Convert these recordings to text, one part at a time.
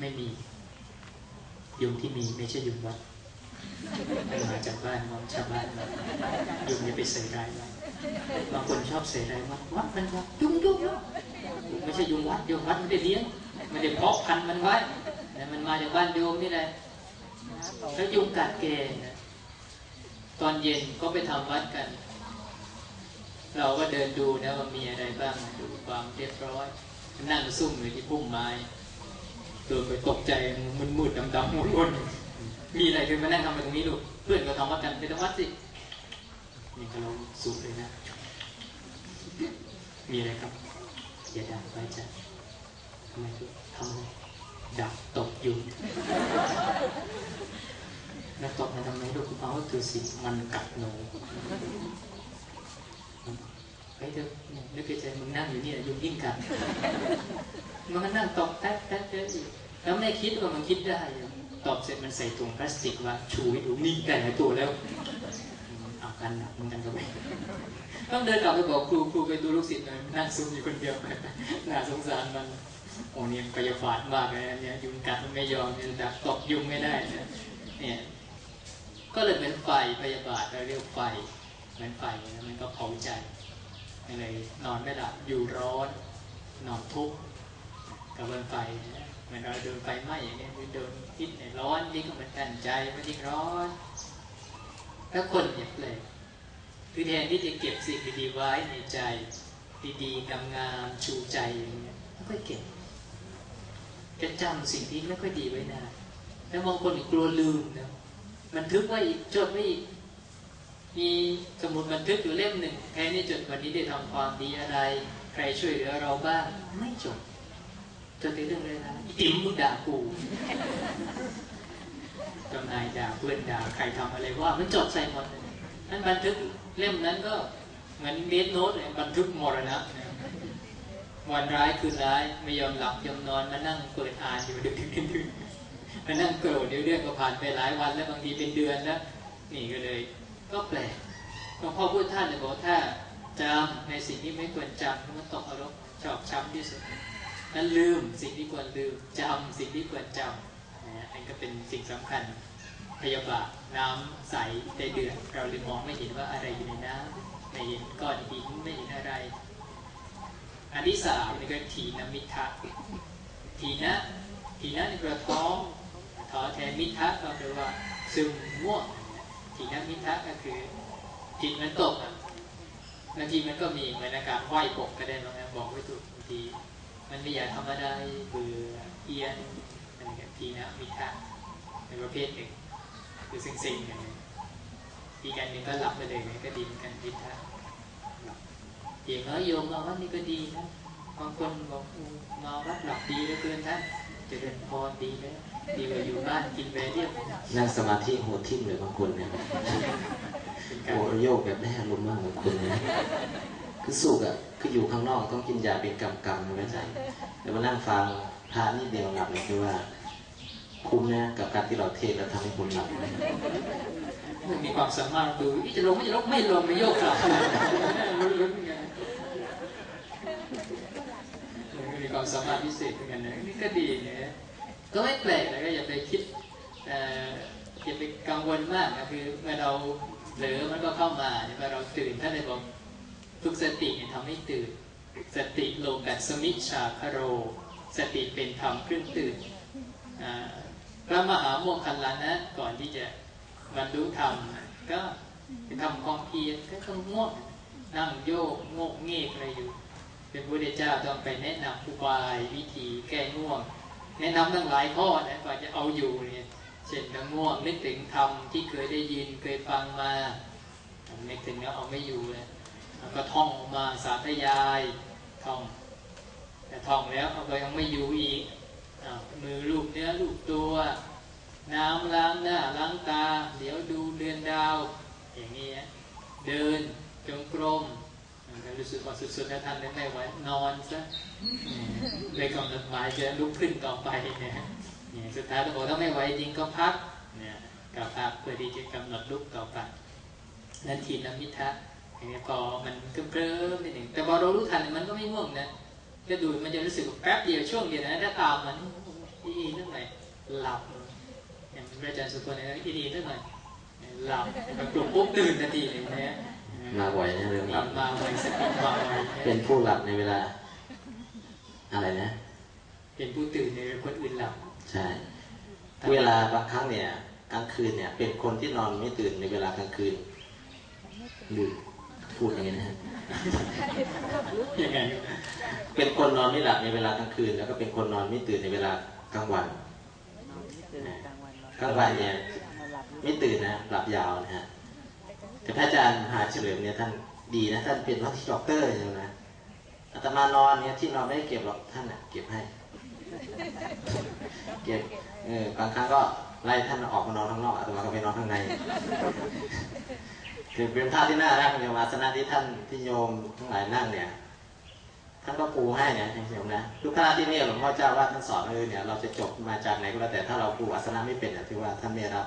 ไม่มี ยุงที่มีไม่ใช่ยุงวัดมาจากบ้านมองชาวบ้านมายุงจะไปใส่ร้ายไว้บางคนชอบใส่ร้ว่าวัดมันวัดยุงยุงไม่ใช่ยุงวัดยุงวัดไม่ได้เลี้ยงไม่ได้เพาะพันธุ์มันไว้แต่มันมาจากบ้านโยมนี่แหละแล้วยุงกัดแกนะตอนเย็นก็ไปทำวัดกัน เราก็เดินดูนะว่ามีอะไรบ้างดูความเรียบร้อยนั่งซุ่มอยู่ที่พุ่มไม้ เดินไปตกใจมันมืดดำๆวนๆมีอะไรคือมานั่งทำไปตรงนี้ลูกเพื่อนก็ทำวัดกันไปทำวัดสินี่ก็เราสุดเลยนะ มีอะไรครับอย่าด่าไปจ้ะทำไมลูกทำไมดับตกอยู่แล้วตกมาทำไมลูกเอาตัวสิมันกัดหนู ไปเถอะนึกในใจมึงนั่งอยู่นี่ยุงยิ่งกัดมันก็นั่งตอบแต๊ะแต๊ะแต๊ะอยู่แล้วไม่คิดว่ามันคิดได้ตอบเสร็จมันใส่ถุงพลาสติกว่าชูให้ดูนี่ไก่หายตัวแล้วเอากันหนักมันกันก็ไปต้องเดินกลับไปบอกครูครูไปดูลูกศิษย์หน่อยนั่งซุ่มอยู่คนเดียวน่าสงสารมันโอ้เนี่ยกายฝาดมากเลยเนี่ยยุงกัดมันไม่ยอมเนี่ยดักตบยุงไม่ได้เนี่ยก็เลยเป็นไฟพยาบาทเราเรียกไฟเหมือนไฟแล้วมันก็เผาใจ เลยนอนไม่หลับอยู่ร้อน นอนทุกข์กับเบนไฟเหมือนเราโดนไฟไหม้อย่างเงี้ยโดนพิษเนี่ยร้อนยิ่งก็เหมือนกันใจมันยิ่งร้อนถ้าคนเนี่ยเลยคือแทนที่จะเก็บสิ่งดีๆไว้ในใจ ดีๆงามๆชูใจอย่างเงี้ยไม่ค่อยเก็บจะจำสิ่งที่ไม่ค่อยดีไว้นานแล้วบางคนกลัวลืมนะบันทึกไว้อีกจดไว้อีก มีสมุดบันทึกอยู่เล่มหนึ่งแค่นี้จดวันนี้ได้ทำความดีอะไร ใครช่วยเหลือเราบ้าง ไม่จดจดแต่เรื่องอะไรนะอิมมึงด่ากูจำนายด่าเพื่อนด่าใครทำอะไรว่ามันจดใส่หมดนั้นบันทึกเล่มนั้นก็เหมือนเดทโน้ตเลยบันทึกหมรณะวันร้ายคืนร้ายไม่ยอมหลับยอมนอนมานั่งเปิดอ่านอยู่ดึกดึกมานั่งโกรธเดี๋ยวเรื่องก็ผ่านไปหลายวันแล้วบางทีเป็นเดือนแล้วนี่ก็เลย ก็แปลกหลวงพ่อพูดท่านเลยบอกถ้าจำในสิ่งที่ไม่ควรจำมันตกอารมณ์ชอบช้ำที่สุดนั้นลืมสิ่งที่ควรลืมจำสิ่งที่ควรจำนะอันก็เป็นสิ่งสำคัญพยาบาทน้ำใสในเดือดเราเลยมองไม่เห็นว่าอะไรอยู่ในน้ำไม่เห็นก้อนหินไม่เห็นอะไร อันที่สามนี่ก็ทีนมิทะทีนะทีนะนี่กระท้องถอแทนมิทะก็แปลว่าซึมง่วง ทีนมิทะก็คือจิตมันตกอะบางทีมันก็มีเหมือนอาการไหวปกก็ได้บางนะบอกไว้ถูกบางทีมันไม่อยากทำอะไรเบื่อเอียนอะไรแบบทีนะมิทะในประเภทหนึ่งคือสิ่งสิ่งอย่างนี้ทีกันหนึ่งก็หลับไปเลยก็ดีเหมือนกันมิทะอย่างน้อยโยมมาวัดนี่ก็ดีนะบางคนบอกมาวัดหลับดีเหลือเกินท่านจะเดินพรดีไหม ดีกว่าอยู่บ้านกินเบเรียบนั่งสมาธิหัวทิ่มเลยบางคนเนี่ยโอ้โยกแบบได้อารมณ์มากบางคนเนี่ยคือสุกอะคืออยู่ข้างนอกต้องกินยาเป็นกำกำไม่ใช่แต่มานั่งฟังพระนี่เดียวหลับเลยคือว่า คุ้มนะกับการที่เราเทศแล้วทำให้คนหลับนะมีความสามารถดูจะลงไม่จะลงไม่ลงไม่โยกกลับลุ้นๆไงมีความสามารถพิเศษเหมือนกันนะนี่ก็ดีนะ ก็ไม่แปลกนะก็อย่าไปคิดอย่าไปกังวลมากนะคือเมื่อเราเหลือมันก็เข้ามาเมื่อเราตื่นท่านเลยบอกฝึกสติเนี่ยทำให้ตื่น สติโลกัสมิชาคโร สติเป็นธรรมเครื่องตื่นพระมหาโมคคัลลานะก่อนที่จะบรรลุธรรมก็ทำความเพียรก็ต้องง่วงนั่งโยกโงกเงกอะไรอยู่ เป็นพระเจ้าต้องไปแนะนำอุบายวิธีแก้ง่วง แนะนำตั้งหลายข้อนะก่อนจะเอาอยู่เนี่ยเช่นถ้าง่วงนึกถึงธรรมที่เคยได้ยินเคยฟังมานึกถึงแล้วเอาไม่อยู่เลยแล้วก็ท่องออกมาสาธยายท่องแต่ท่องแล้วเอาไปยังไม่อยู่อีกมือลูบเนื้อลูบตัว น้ำล้างหน้าล้างตา เดี๋ยวดูเดือนดาว อย่างนี้เดินจงกรม รู้สึกว่าสุดๆแล้วท่านไม่ไหวนอนซะเลยกำหนดหมายจะลุกขึ้นต่อไปเนี่ยสุดท้ายต้องบอกถ้าไม่ไหวจริงก็พักเนี่ยก็พักเพื่อที่จะกำหนดลุกต่อไปนั่นทีนมิทะอย่างนี้พอมันก็เพิ่มนิดหนึ่งแต่พอเรารู้ทันมันก็ไม่ง่วงนะก็ดูมันจะรู้สึกแป๊บเดียวช่วงเดียวนะถ้าตามมันอีดีเท่าไหร่หลับอย่างอาจารย์สุคนเนี่ยอีดีเท่าไหร่หลับแบบปลุกปุ๊บตื่นทันทีเลยนะ มาบ่อยนะเรื่องหลับมาไวสติมาไวเป็นผู้หลับในเวลา อะไรนะ เป็นผู้ตื่นในคนอื่นหลับ ใช่ เวลาบางครั้งเนี่ยกลางคืนเนี่ย เป็นคนที่นอนไม่ตื่นในเวลากลางคืนดูพูดอย่างนี้นะฮะยังไงเป็นคนนอนไม่หลับในเวลากลางคืน แล้วก็เป็นคนนอนไม่ตื่นในเวลากลางวันกลางวันเนี่ยไม่ตื่นนะหลับยาวนะฮะ แต่พระอาจารย์มหาเฉลิมเนี่ยท่านดีนะท่านเป็นวัตถิด็อกเตอร์ใช่ไหมอาตมานอนเนี่ยที่นอนไม่ได้เก็บหรอกท่านน่ะเก็บให้ เก็บเออบางครั้งก็ไล่ท่านออกมานอนข้างนอกอาตมาก็ไปนอนข้างในคือเป็นท่าที่น่ารักเนี่ยอาสนะที่ท่านที่โยมทั้งหลายนั่งเนี่ยท่านก็ปูให้เนี่ยจริงๆนะทุกคณะที่นี่หลวงพ่อเจ้าว่าท่านสอนเลยเนี่ยเราจะจบมาจากไหนก็แล้วแต่ถ้าเราปูอาสนะไม่เป็นเนี่ยถือว่าท่านไม่รับ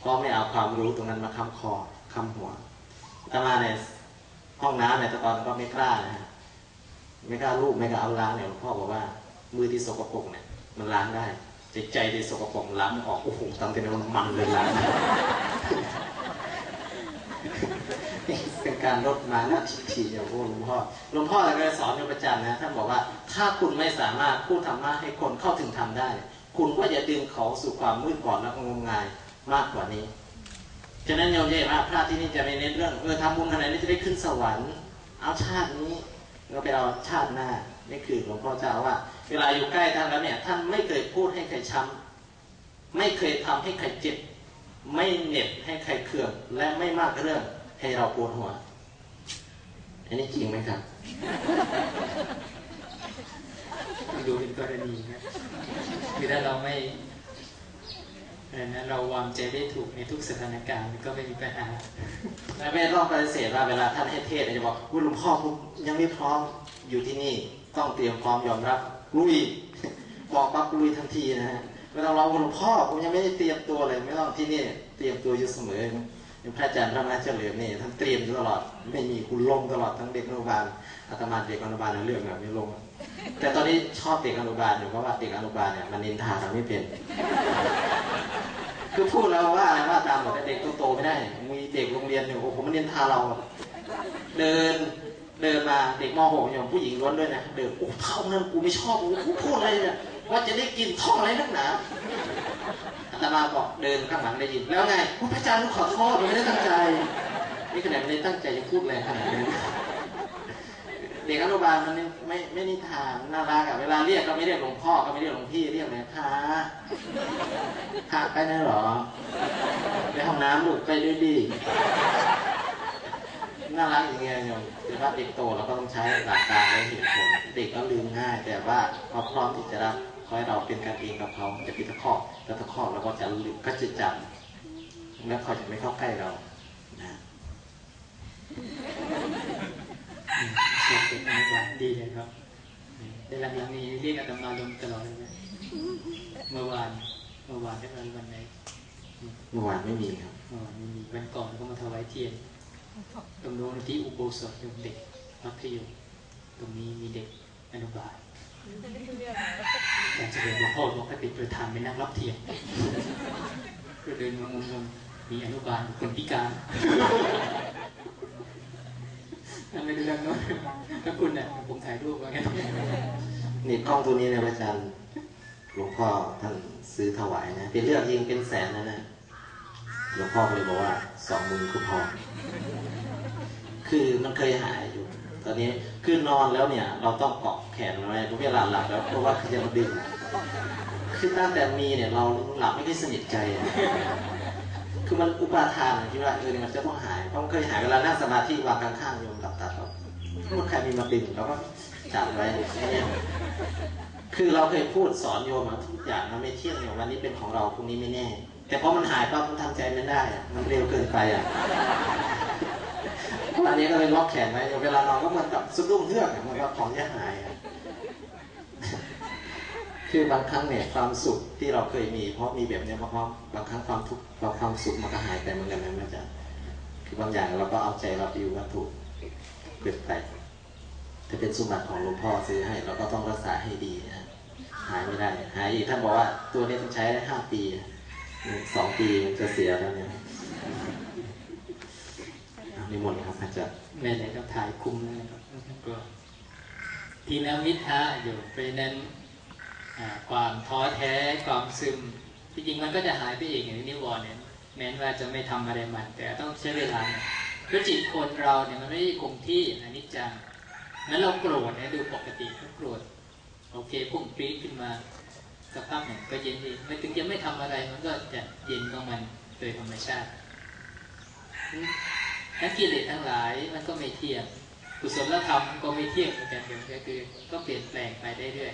เพราะไม่เอาความรู้ตรงนั้นมาค้ำคอ คำหัวถ้ามาในห้องน้ำเนี่ยตอนก็ไม่กล้านะฮะไม่กล้าลูบไม่กล้าเอาล้างเนี่ยหลวงพ่อบอกว่ามือที่สกปรกเนี่ยมันล้างได้ใจใจที่สกปรกล้างไม่ออกโอ้โหตั้งแต่นั้นมันมันเลยล้างเป็นการลดมานะทิฏฐิอย่างพวกหลวงพ่อหลวงพ่อเลยสอนอยู่ประจำนะท่านบอกว่าถ้าคุณไม่สามารถพูดธรรมะให้คนเข้าถึงธรรมได้ คุณก็อย่าดึงเขาสู่ความมืดบอดและงมงายมากกว่านี้ ฉะนั้นโยมเย่ว่าพระที่นี่จะไม่เน้นเรื่องเออทำบุญขนาดนี้จะได้ขึ้นสวรรค์ เอาชาตินี้เราไปเอาชาติหน้านี่คือหลวงพ่อเจ้าว่า เวลาอยู่ใกล้ท่านแล้วเนี่ย ท่านไม่เคยพูดให้ใครช้ำไม่เคยทำให้ใครเจ็บไม่เหน็บให้ใครเคืองและไม่มากเรื่องให้เราปวดหัว อันนี้จริงไหมครับดูเป็นกรณีนะคือถ้าเราไม่ นะเราวางใจได้ถูกในทุกสถานการณ์ก็ไม่มีปัญหาและไม่ต้องปฏิเสธว่าเวลาท่านให้เทศน์จะบอกคุณหลวงพ่อผมยังไม่พร้อมอยู่ที่นี่ต้องเตรียมพร้อมยอมรับลุยบอกปั๊บลุยทันทีนะฮะไม่ต้องรอหลวงพ่อผมยังไม่ได้เตรียมตัวเลยไม่ต้องที่นี่เตรียมตัวอยู่เสมอย่างพระอาจารย์พระมหาเฉลิมนี่ท่านเตรียมตลอด ไม่มีคุณลงตลอดทั้งเด็กอนุบาลอาตมาเด็กอนุบาลเรื่องแบบไม่ลง แต่ตอนนี้ชอบเด็กอนุบาลอยู่เพราะว่าเด็กอนุบาลเนี่ยมันนินทาเราไม่เป็น คือพูดแล้วว่าอะไรว่าตามหมดแต่เด็กโตๆไม่ได้ มีเด็กโรงเรียนเนี่โอ้โหมันนินทาเรา เดินเดินมาเด็กม .6 อย่างผู้หญิงล้วนด้วยนะเดินโอ้เท่านั้นกูไม่ชอบกูพูดอะไรเนี่ยว่าจะได้กินท่องอะไรนักหนาอาตมาบอกเดินข้างหลังได้ยินแล้วไงพระอาจารย์ขอโทษไม่ได้ตั้งใจนี่ขนาดไม่ได้ตั้งใจจะพูดแรงขนาดนี้ ด็กอนุบาลมันไม่ไม่ไม่นิทานน่ารักอะเวลาเรียกก็ไม่เรียกหลวงพ่อก็ไม่เรียกหลวงพี่เรียกเลยค่ะค่ะไปได้เหรอไปห้องน้ำลูกไปด้วยดิน่ารักอย่างเงี้ยโยมแต่ว่าเด็กโตเราก็ต้องใช้หลักการและเหตุผลเด็กก็ลืมง่าย แต่ว่าเขาพร้อมที่จะรับขอให้เราเป็นกันเองกับเขาจะปิดตะคอกแล้วตะคอกแล้วก็จะลืมก็จะจำแล้วเขาจะไม่เข้าใกล้เรานะ ดีเลยครับแต่หลังๆนี้เรียกอาตมาลงตลอดเลยนะเมื่อวาน เมื่อวานได้วันวันไหน เมื่อวานไม่มีครับเมื่อวานไม่มีวันก่อนก็มาถวายเทียนตรงโน้นที่อุโบสถยมเด็กมัธยมตรงนี้มีเด็กอนุบาลแต่จะเดินหลวงพ่อบอกให้เป็นประธานไปนั่งรับเทียนก็เดินมางงๆมีอนุบาลคนพิการ ไม่ได้เรื่องโน้นแล้วคุณเนี่ยผมถ่ายรูปไว้ไงนี่กล้องตัวนี้เนี่ยพระอาจารย์หลวงพ่อท่านซื้อถวายนะ เป็นเลือกยิงเป็นแสนนะนะหลวงพ่อเลยบอกว่าสองหมื่นก็พอ คือมันเคยหายอยู่ ตอนนี้คือนอนแล้วเนี่ย เราต้องเกาะแขนไว้เพราะเวลาหลับแล้วเพราะว่าจะมาดึงคือตั้งแต่มีเนี่ยเราหลับไม่ได้สนิทใจ คือมันอุปาทานคิดว่าเออเนี่ยมันจะต้องหายเพราะมันเคยหายเวลานั่งสมาธิวางข้างๆโยมหลับตาเราเมื่อใครมีมาดึงเราก็จับไว้เนี่ยคือเราเคยพูดสอนโยมมาทุกอย่างมันไม่เที่ยงเนี่ยวันนี้เป็นของเราพรุ่งนี้ไม่แน่ แต่พอมันหายปั๊บมันทำใจไม่ได้อะมันเร็วเกินไปอะอันนี้ก็เลยล็อกแขนไว้เวลานอนก็เหมือนกับสะดุ้งเฮือกอะเหมือนกับของจะหายอะ คือบางครั้งเนี่ยความสุขที่เราเคยมี เพราะมีแบบเนี้ยเพราะบางครั้งความทุกข์ความสุขมันก็หายไปเหมือนกันนะอาจารย์คือบางอย่างเราก็เอาใจเราไปอยู่วัตถุเกิดไปถ้าเป็นสมบัติของหลวงพ่อซื้อให้ เราก็ต้องรักษาให้ดีนะหายไม่ได้ หายอีกท่านบอกว่าตัวนี้ต้องใช้ได้ห้าปีสองปีมันจะเสียแล้วเนี่ยนิมนต์ครับอาจารย์แม่ไหนก็ถ่ายคุมนะครับก็ทีนามิทะอยู่เพราะฉะนั้น ความท้อแท้ความซึมจริงๆมันก็จะหายไปเองอย่างนิวรณ์เนี่ยแม้ว่าจะไม่ทำอะไรมัน แต่ต้องใช้เวลาเพราะจิตคนเราเนี่ยมันไม่ได้คงที่อนิจจังนั้นเราโกรธเนี่ยดูปกติถ้าโกรธโอเคพุ่งปรี๊ดขึ้นมาสักพักหนึ่งก็เย็นเองไม่ถึงจะไม่ทำอะไรมันก็จะเย็นของมันโดยธรรมชาตินักกิเลสทั้งหลายมันก็ไม่เที่ยงกุศลธรรมก็ไม่เที่ยงเหมือนกันเดี๋ยวก็คือก็เปลี่ยนแปลงไปได้เรื่อย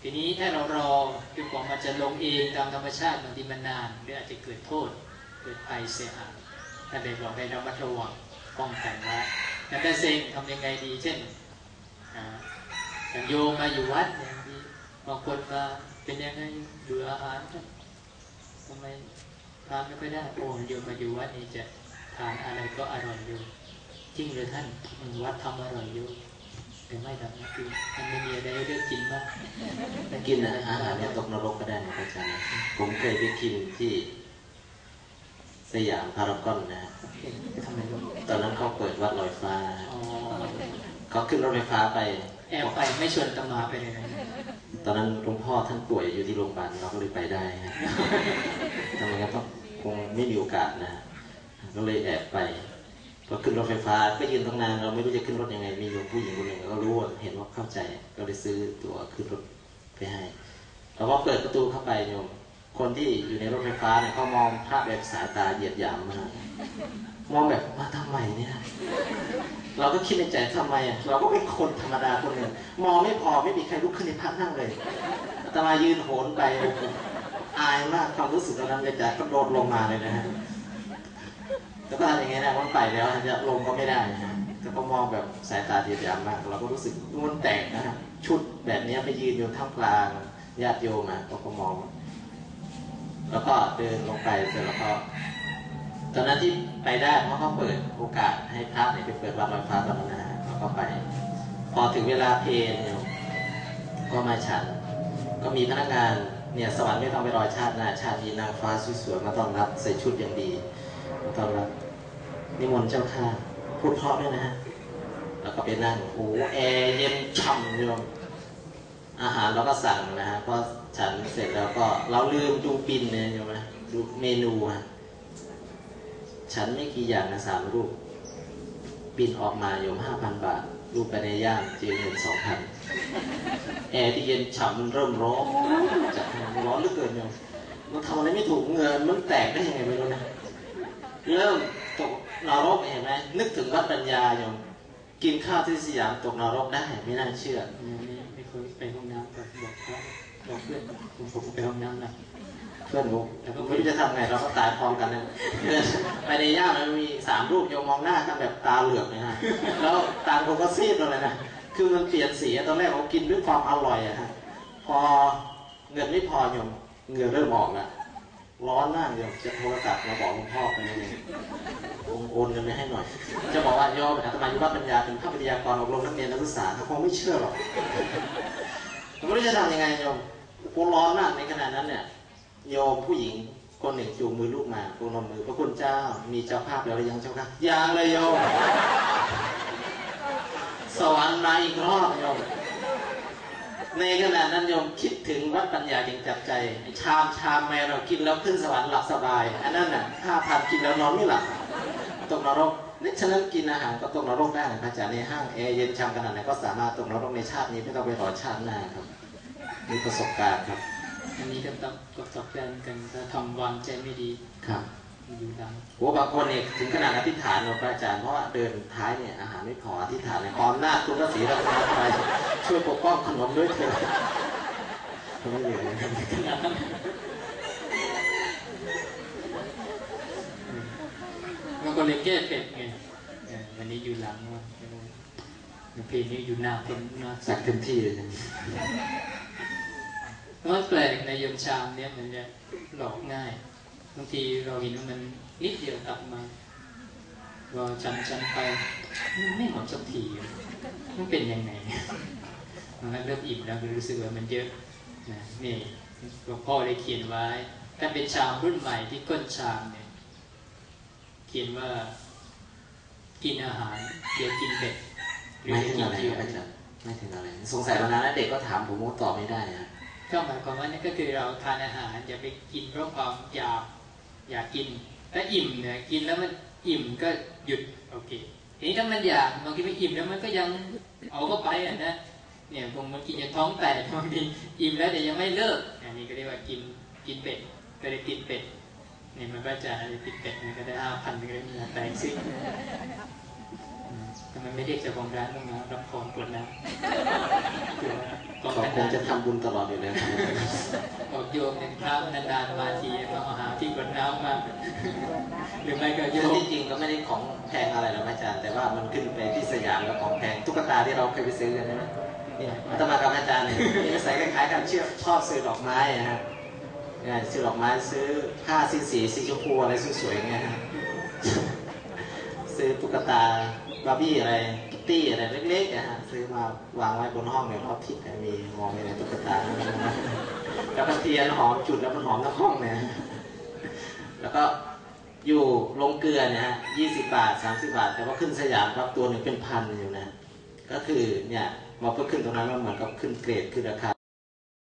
ทีนี้ถ้าเรารอจนกว่ามันจะลงเองตามธรรมชาติบางทีมันนานหรืออาจจะเกิดโทษ เกิดภัยเสียหายท่านได้บอกให้เรามัดระวังป้องกันไว้แต่ถ้าเซ็งทำยังไงดี เช่นอย่างโยมมาอยู่วัดอย่างที่บางคนมาเป็นยังไงเบื่ออาหารทำไมทานไม่ค่อยได้โอ้โยมมาอยู่วัดนี่จะทานอะไรก็อร่อยอยู่จริงหรือท่านวัดทำอร่อยอยู่ แต่ไม่ทำนะคือมันไม่มีอะไรเลือกกินมากถ้ากินอาหารเนี่ยตกนรกก็ได้นะอาจารย์ผมเคยไปกินที่ สยามพารากอนนะตอนนั้นเขาเปิดวัดลอยฟ้าเขาขึ้นรถไฟฟ้าไป แอบไปไม่ชวนตมาไปเลยนะตอนนั้นหลวงพ่อท่านป่วยอยู่ที่โรงพยาบาลเราก็เลยไปได้ฮะทำไมก็ต้องคงไม่มีโอกาสนะ ก็เลยแอบไป พอขึ้นรถไฟฟ้าก็ยืนตั้งนานเราไม่รู้จะขึ้นรถยังไง มีโยมผู้หญิงคนหนึ่งก็รู้เห็นว่าเข้าใจก็เลยซื้อตั๋วขึ้นรถไปให้เราพอเปิดประตูเข้าไปโยม คนที่อยู่ในรถไฟฟ้าเนี่ยเขามองภาพแบบสายตาเหยียดหยามมากมองแบบมาทำไมเนี่ย เราก็คิดในใจทำไมอะเราก็เป็นคนธรรมดาคนหนึ่งมองไม่พอไม่มีใครลุกขึ้นในพักนั่งเลยตมายืนโหนไปอายมากความรู้สึกตอนนั้นจะกระโดดลงมาเลยนะฮะ ก็ทำอย่างเงี้ยนะมันไปแล้วจะลงก็ไม่ได้นะแล้วก็มองแบบสายตาเดียดยามมากเราก็รู้สึกมันแตกนะชุดแบบนี้ไปยืนอยู่ท่ามกลางญาติโยมอะก็มอง แล้วก็เดินลงไปเสร็จแล้วก็ตอนนั้นที่ไปได้เพราะเขาเปิดโอกาสให้พระเนี่ยไปเปิดวัดลอยฟ้าตอนนั้นนะเราก็ไป พอถึงเวลาเพลเนี่ยก็มาฉัน ก็มีพนักงานเนี่ยสวรรค์ไม่ต้องไปรอชาติหน้าชาตินี้นางฟ้าสวยๆมาต้อนรับใส่ชุดอย่างดี ต้อนรับนิมนต์เจ้าค่ะ พูดเพราะด้วยนะฮะ แล้วก็ไปนั่งโอ้แอร์เย็นฉ่ำโยมอาหารเราก็สั่งนะฮะพอฉันเสร็จแล้วก็เราลืมดูบินเนี่ยโยมนะดูเมนูฮะฉันไม่กี่อย่างนะสามรูป บินออกมาโยมห้าพันบาท รูปไปในย่ามเจียเงินสองพันแอร์ที่เย็นฉ่ำมันเริ่มร้อนจะร้อนเหลือเกินโยมมันทำอะไรไม่ถูกเงินมันแตกได้ยังไงไม่รู้นะ เริ่มตกนรกเห็นไหมนึกถึงวัดปัญญาโยมกินข้าวที่สยามตกนรกได้ไม่น่าเชื่อไม่เคยไปห้องน้ำบอกบอกบอกเพื่อนผมไปห้องน้ำนะเพื่อนบอกไม่รู้จะทำไงเราก็ตายพร้อมกันเลยไปในย่ามันมีสามรูปโยมมองหน้ากันแบบตาเหลือกเลยฮะแล้วตาคนก็ซีดเลยนะคือมันเปลี่ยนสีตอนแรกเรากินด้วยความอร่อยอะฮะพอเงินไม่พอโยมเงินเริ่มออกแล้ว ร้อนมากโยมจะโทรศัพท์มาบอกหลวงพ่อไปนี่เองโอนเงินไปให้หน่อย จะบอกว่าโยมอาตมายุบปัญญาเป็นข้าพเจ้ากรอบรมนักเรียนนักศึกษาเขาคงไม่เชื่อหรอกผมไม่รู้จะทำยังไงโยมกูร้อนมากในขณะนั้นเนี่ย โยมผู้หญิงคนหนึ่งจูงมือลูกมาปูนมมือพระคุณเจ้า มีเจ้าภาพแล้วหรือยังเจ้าค่ะยังเลยโยมสวรรค์มาอีกรอบโยม ในขณะนั้นโยมคิดถึงวัดปัญญาจึงจับใจ ชามชามแม่เรากินแล้วขึ้นสวรรค์หลับสบาย อันนั้นน่ะห้าพันกินแล้วนอนไม่หลับตกนรกนี่ฉะนั้นกินอาหารก็ตกนรกได้นะพระอาจารย์ในห้างแอร์เย็นชามขนาดไหนก็สามารถตกนรกในชาตินี้ไม่ต้องไปรอชาติหน้าครับมีประสบการณ์ครับ อันนี้ก็ต้องกดตอบแทนกันถ้าทำวางใจไม่ดีครับอยู่ดังโอ้บางคนเนี่ยถึงขนาดอธิษฐานหลวงพระอาจารย์เพราะว่าเดินท้ายเนี่ยอาหารไม่พออธิษฐานในความหน้าคุณพระศรีรัตนตรัย ช่วยปกป้องขนมด้วยเถิดไม่อยู่มันก็เลยแก้เผ็ดไงวันนี้อยู่หลังว่าเพลงนี้อยู่หน้าเต็มหน้าสักเต็มที่เลยว่าแปลกในยมชามเนี่ยมันจะหลอกง่ายบางทีเราเห็นว่ามันนิดเดียวกลับมาว่าชันชันไปไม่หมดสักทีมันเป็นยังไงมัน เริ่มอิ่มแล้วรู้สึกว่ามันเยอะนะนี่หลวงพ่อได้เขียนไว้ ถ้าเป็นชามรุ่นใหม่ที่ก้นชามเนี่ยเขียนว่ากินอาหารเดี๋ยวกินเป็ดไม่ถึงอะไรไม่ถึงอะไรสงสัยวันนั้นเด็กก็ถามผมก็ตอบไม่ได้นะก็หมายความว่านั่ก็คือเราทานอาหารอย่าไปกินเพราะความอยากอยากกินถ้าอิ่มเนี่ยกินแล้วมันอิ่มก็หยุดโอเคทีนี้ถ้ามันอยากบางทีไม่อิ่มแล้วมันก็ยังเอาเข้าไปอะนะ เนี่ยบางทีจะท้องแตกบางทีอิ่มแล้วแต่ยังไม่เลิก อันนี้ก็เรียกว่ากินกินเป็ดก็เลยติดเป็ดเนี่ยมันก็จะอะไรติดเป็ดมันก็ได้ห้าพันก็ได้เหงื่อแตกซิอืมทำไมไม่เรียกเจ้าของร้านต้องมารับของกดน้ำคือว่ากองเขากันคงจะน้ำทำบุญตลอดอยู่แล้วครับบอกโยมเนี่ยพระนานๆมาทีมาเอาหาที่กดน้ำมาหรือไม่ก็โยคือมที่จริงก็ไม่ได้ของแพงอะไรหรอกอาจารย์ แต่ว่ามันขึ้นไปที่สยามแล้วของแพงตุ๊กตาที่เราเคยไปซื้อกันนะ เนี่ยอาตมากับอาจารย์เนี่ยมีนิสัยคล้ายๆกันเชื่อชอบซื้อดอกไม้นะฮะเนี่ยซื้อดอกไม้ซื้อผ้าสีสีสีชมพูอะไรสวยๆเงี้ยฮะซื้อตุ๊กตาบาร์บี้อะไรคิตตี้อะไรเล็กๆนะฮะซื้อมาวางไว้บนห้องเนี่ยรอบทิศมีมองไปในตุ๊กตาแล้วก็เทียนหอมจุดแล้วมันหอมทั้งห้องเนี่ยแล้วก็อยู่ลงเกลือเนี่ยฮะยี่สิบาทสามสิบาท แต่ว่าขึ้นสยามรับตัวหนึ่งเป็นพันอยู่นะ ก็คือเนี่ย มาเพิ่มขึ้นตรงนั้นแล้วเหมือนกับขึ้นเกรดขึ้นราคา